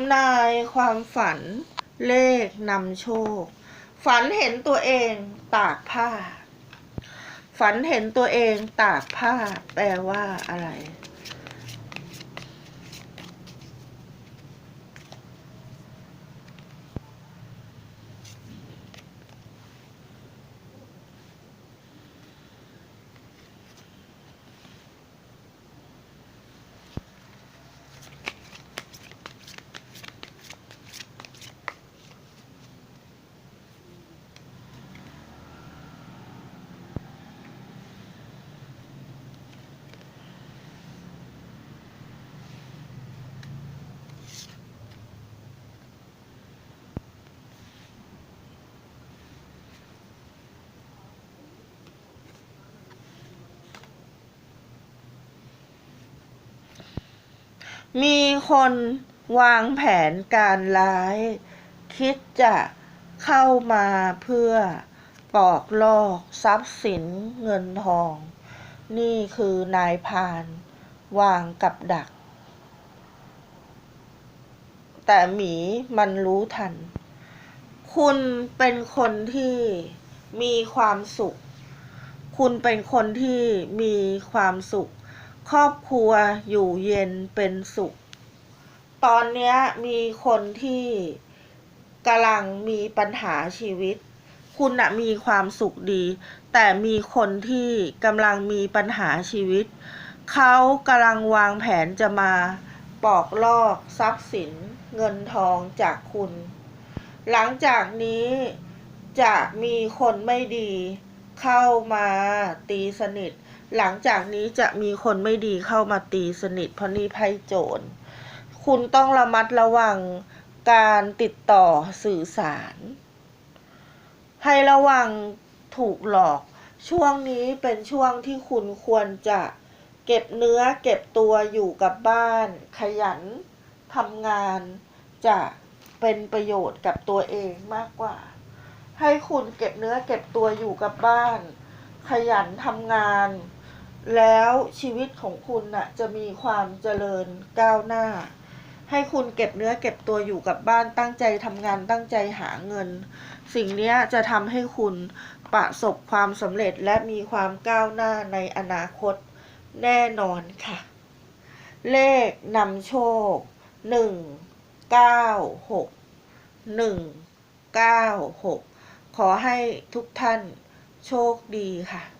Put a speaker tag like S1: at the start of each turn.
S1: ำนายความฝัน เลขนำโชค ฝันเห็นตัวเองตากผ้า ฝันเห็นตัวเองตากผ้า แปลว่าอะไร มีคนวางแผนการร้าย คิดจะเข้ามาเพื่อปอกลอกทรัพย์สินเงินทอง นี่คือนายพานวางกับดัก แต่หมีมันรู้ทัน คุณเป็นคนที่มีความสุข คุณเป็นคนที่มีความสุข ครอบครัวอยู่เย็นเป็นสุข ตอนนี้มีคนที่กำลังมีปัญหาชีวิต คุณอะมีความสุขดี แต่มีคนที่กำลังมีปัญหาชีวิต เขากำลังวางแผนจะมาปอกลอกทรัพย์สินเงินทองจากคุณ หลังจากนี้จะมีคนไม่ดี เข้ามาตีสนิท หลังจากนี้จะมีคนไม่ดีเข้ามาตีสนิท เพราะนี่ไพ่โจร คุณต้องระมัดระวังการติดต่อสื่อสาร ให้ระวังถูกหลอก ช่วงนี้เป็นช่วงที่คุณควรจะเก็บเนื้อเก็บตัวอยู่กับบ้าน ขยันทำงานจะเป็นประโยชน์กับตัวเองมากกว่า ให้คุณเก็บเนื้อเก็บตัวอยู่กับบ้าน ขยันทำงาน แล้วชีวิตของคุณนะ่ะจะมีความเจริญก้าวหน้า ให้คุณเก็บเนื้อเก็บตัวอยู่กับบ้านตั้งใจทำงานตั้งใจหาเงิน สิ่งนี้จะทำให้คุณประสบความสำเร็จและมีความก้าวหน้าในอนาคตแน่นอนค่ะ เลขนำโชคหนึ่งเก้าหกหนึ่งเก้าหก ขอให้ทุกท่านโชคดีค่ะ